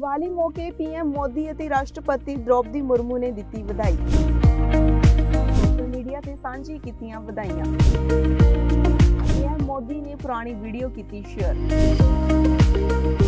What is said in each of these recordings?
ਦੀਵਾਲੀ ਮੌਕੇ ਪੀਐਮ ਮੋਦੀ ਅਤੇ ਰਾਸ਼ਟਰਪਤੀ ਦ੍ਰੋਪਦੀ ਮੁਰਮੂ ਨੇ ਦਿੱਤੀ ਵਧਾਈ। ਸੋਸ਼ਲ ਮੀਡੀਆ ਤੇ ਸਾਂਝੀ ਕੀਤੀਆਂ ਵਧਾਈਆਂ। ਪੀਐਮ ਮੋਦੀ ਨੇ ਪੁਰਾਣੀ ਵੀਡੀਓ ਕੀਤੀ ਸ਼ੇਅਰ।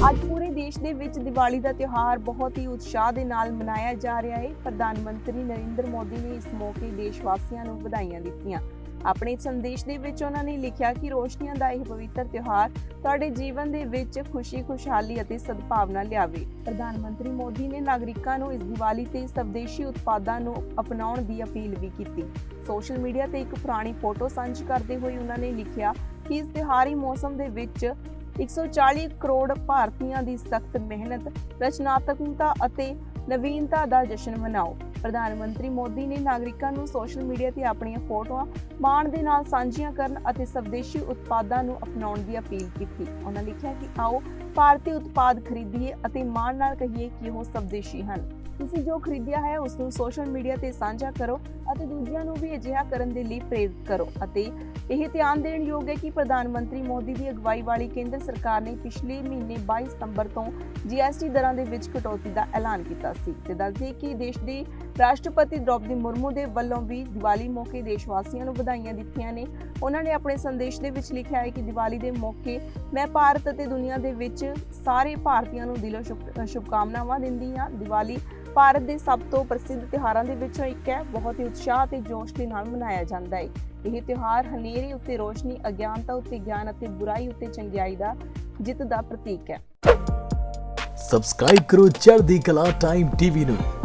ਅੱਜ ਪੂਰੇ ਦੇਸ਼ ਦੇ ਵਿੱਚ ਦੀਵਾਲੀ ਦਾ ਤਿਉਹਾਰ ਬਹੁਤ ਹੀ ਉਤਸ਼ਾਹ ਦੇ ਨਾਲ ਮਨਾਇਆ ਜਾ ਰਿਹਾ ਹੈ। ਪ੍ਰਧਾਨ ਮੰਤਰੀ ਨਰਿੰਦਰ ਮੋਦੀ ਨੇ ਇਸ ਮੌਕੇ ਦੇਸ਼ ਵਾਸੀਆਂ ਨੂੰ ਵਧਾਈਆਂ ਦਿੱਤੀਆਂ। ਆਪਣੇ ਸੰਦੇਸ਼ ਦੇ ਵਿੱਚ ਉਹਨਾਂ ਨੇ ਲਿਖਿਆ ਕਿ ਰੋਸ਼ਨੀਆਂ ਦਾ ਇਹ ਪਵਿੱਤਰ ਤਿਉਹਾਰ ਤੁਹਾਡੇ ਜੀਵਨ ਦੇ ਵਿੱਚ ਖੁਸ਼ੀ, ਖੁਸ਼ਹਾਲੀ ਅਤੇ ਸਦਭਾਵਨਾ ਲਿਆਵੇ। ਪ੍ਰਧਾਨ ਮੰਤਰੀ ਮੋਦੀ ਨੇ ਨਾਗਰਿਕਾਂ ਨੂੰ ਇਸ ਦੀਵਾਲੀ ਤੇ ਸਵਦੇਸ਼ੀ ਉਤਪਾਦਾਂ ਨੂੰ ਅਪਣਾਉਣ ਦੀ ਅਪੀਲ ਵੀ ਕੀਤੀ। ਸੋਸ਼ਲ ਮੀਡੀਆ ਤੇ ਇੱਕ ਪੁਰਾਣੀ ਫੋਟੋ ਸਾਂਝੀ ਕਰਦੇ ਹੋਏ ਉਹਨਾਂ ਨੇ ਲਿਖਿਆ ਕਿ ਇਸ ਤਿਉਹਾਰੀ ਮੌਸਮ ਦੇ ਵਿੱਚ 140 ਕਰੋੜ ਭਾਰਤੀਆਂ ਦੀ ਸਖਤ ਮਿਹਨਤ, ਰਚਨਾਤਮਕਤਾ ਅਤੇ ਨਵੀਨਤਾ ਦਾ ਜਸ਼ਨ ਮਨਾਓ। ਪ੍ਰਧਾਨ ਮੰਤਰੀ ਮੋਦੀ ਨੇ ਨਾਗਰਿਕਾਂ ਨੂੰ ਸੋਸ਼ਲ ਮੀਡੀਆ ਤੇ ਆਪਣੀਆਂ ਫੋਟੋਆਂ ਮਾਣ ਦੇ ਨਾਲ ਸਾਂਝੀਆਂ ਕਰਨ ਅਤੇ ਸਵਦੇਸ਼ੀ ਉਤਪਾਦਾਂ ਨੂੰ ਅਪਣਾਉਣ ਦੀ ਅਪੀਲ ਕੀਤੀ। ਉਹਨਾਂ ਲਿਖਿਆ ਕਿ, ਆਓ, ਭਾਰਤੀ ਉਤਪਾਦ ਖਰੀਦੀਏ ਅਤੇ ਮਾਣ ਨਾਲ ਕਹੀਏ ਕਿ ਉਹ ਸਵਦੇਸ਼ੀ ਹਨ। ਤੁਸੀਂ ਜੋ ਖਰੀਦਿਆ ਹੈ, ਉਸ ਨੂੰ ਸੋਸ਼ਲ ਮੀਡੀਆ ਤੇ ਸਾਂਝਾ ਕਰੋ ਅਤੇ ਦੂਜਿਆਂ ਨੂੰ ਵੀ ਅਜਿਹਾ ਕਰਨ ਦੇ ਲਈ ਪ੍ਰੇਰਿਤ ਕਰੋ। ਅਤੇ ਇਹ ਧਿਆਨ ਦੇਣ ਯੋਗ ਹੈ ਕਿ ਪ੍ਰਧਾਨ ਮੰਤਰੀ ਮੋਦੀ ਦੀ ਅਗਵਾਈ ਵਾਲੀ ਕੇਂਦਰ ਸਰਕਾਰ ਨੇ ਪਿਛਲੇ ਮਹੀਨੇ 22 ਸਤੰਬਰ ਤੋਂ ਜੀਐਸਟੀ ਦਰਾਂ ਦੇ ਵਿੱਚ ਕਟੌਤੀ ਦਾ ਐਲਾਨ ਕੀਤਾ ਸੀ। ਤੇ ਦੱਸਦੇ ਕਿ ਦੇਸ਼ ਦੇ ਰਾਸ਼ਟਰਪਤੀ ਦ੍ਰੋਪਦੀ ਮੁਰਮੂ ਦੇ ਵੱਲੋਂ ਵੀ ਦੀਵਾਲੀ ਮੌਕੇ ਦੇਸ਼ ਵਾਸੀਆਂ ਨੂੰ ਵਧਾਈਆਂ ਦਿੱਤੀਆਂ ਨੇ। ਉਹਨਾਂ ਨੇ ਆਪਣੇ ਸੰਦੇਸ਼ ਦੇ ਵਿੱਚ ਲਿਖਿਆ ਹੈ ਕਿ ਦੀਵਾਲੀ ਦੇ ਮੌਕੇ ਮੈਂ ਭਾਰਤ ਅਤੇ ਦੁਨੀਆ ਦੇ ਵਿੱਚ ਸਾਰੇ ਭਾਰਤੀਆਂ ਨੂੰ ਦਿਲੋਂ ਸ਼ੁਭਕਾਮਨਾਵਾਂ ਦਿੰਦੀ ਹਾਂ। ਦੀਵਾਲੀ ਭਾਰਤ ਦੇ ਸਭ ਤੋਂ ਪ੍ਰਸਿੱਧ ਤਿਉਹਾਰਾਂ ਦੇ ਵਿੱਚੋਂ ਇੱਕ ਹੈ। ਬਹੁਤ ਹੀ ਉਤਸ਼ਾਹ ਤੇ ਜੋਸ਼ ਦੇ ਨਾਲ ਮਨਾਇਆ ਜਾਂਦਾ ਹੈ। ਇਹ ਤਿਉਹਾਰ ਹਨੇਰੇ ਉੱਤੇ ਰੋਸ਼ਨੀ, ਅਗਿਆਨਤਾ ਉੱਤੇ ਗਿਆਨ ਅਤੇ ਬੁਰਾਈ ਉੱਤੇ ਚੰਗਿਆਈ ਦਾ ਜਿੱਤ ਦਾ ਪ੍ਰਤੀਕ ਹੈ। ਸਬਸਕ੍ਰਾਈਬ ਕਰੋ ਚੜ੍ਹਦੀ ਕਲਾ ਟਾਈਮ ਟੀਵੀ ਨੂੰ।